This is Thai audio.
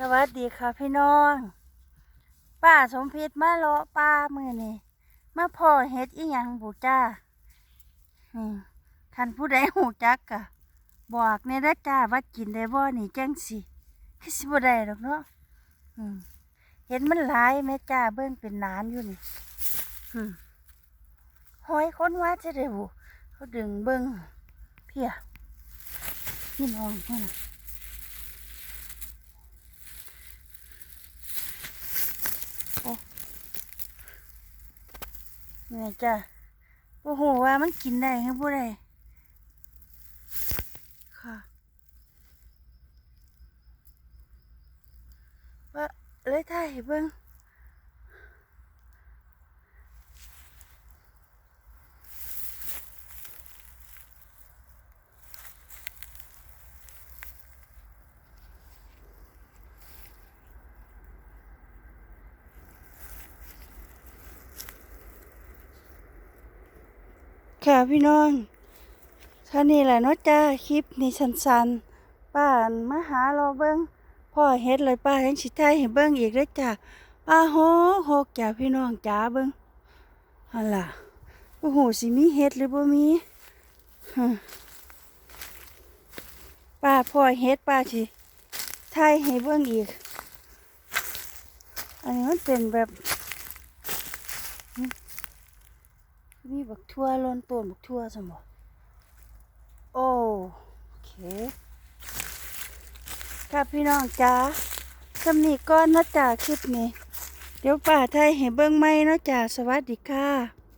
สวัสดีค่ะพี่น้อง ป้าสมพิษมาเลาะป้ามือนี่มาพ่อเฮ็ดอีหยังบูจ้าอืมคันผู้ใดหูจักกะ บอกในด้จ้าว่ากินได้บ่นี่จังสิคือสิบ่ได้ดอกเนาะเห็นมันหลายแม่จ้าเบิ่งเป็นนานอยู่นี่หอยคนว่าจะได้บุเขาดึงเบิ่งเพียพี่น้องนี่นะ นี่จ้ะโอ้โหว่ามันกินได้ครือบ่ได้ค่ะว่าเลยถ่ายให้เบิ้ง ค่ะพี่น้องท่านี้แหละเนาะจ้าคลิปนี้สั้นๆป้านมาหาเราเบิ่งพ่อเฮ็ดเลยป้ายังสิถ่ายให้เบิ่งอีกเด้อจ้าป้าโหโหกจ้าพี่น้องจ้าเบิ่งหั่นล่ะโอ้โหสิมีเฮ็ดหรือบ่มีป้าพ่อเฮ็ดป้าสิถ่ายให้เบิ่งอีก อันนี้มันเป็นแบบ มีบักทั่วล้นต้นบักทั่วสมบโอ้โอเคครับพี่น้องจ้าสำนีก้อนนาะจ่าคลิปนี้ เดี๋ยวป่าไทยเห็นเบิ่งไหมเนาะจ่าสวัสดีค่ะ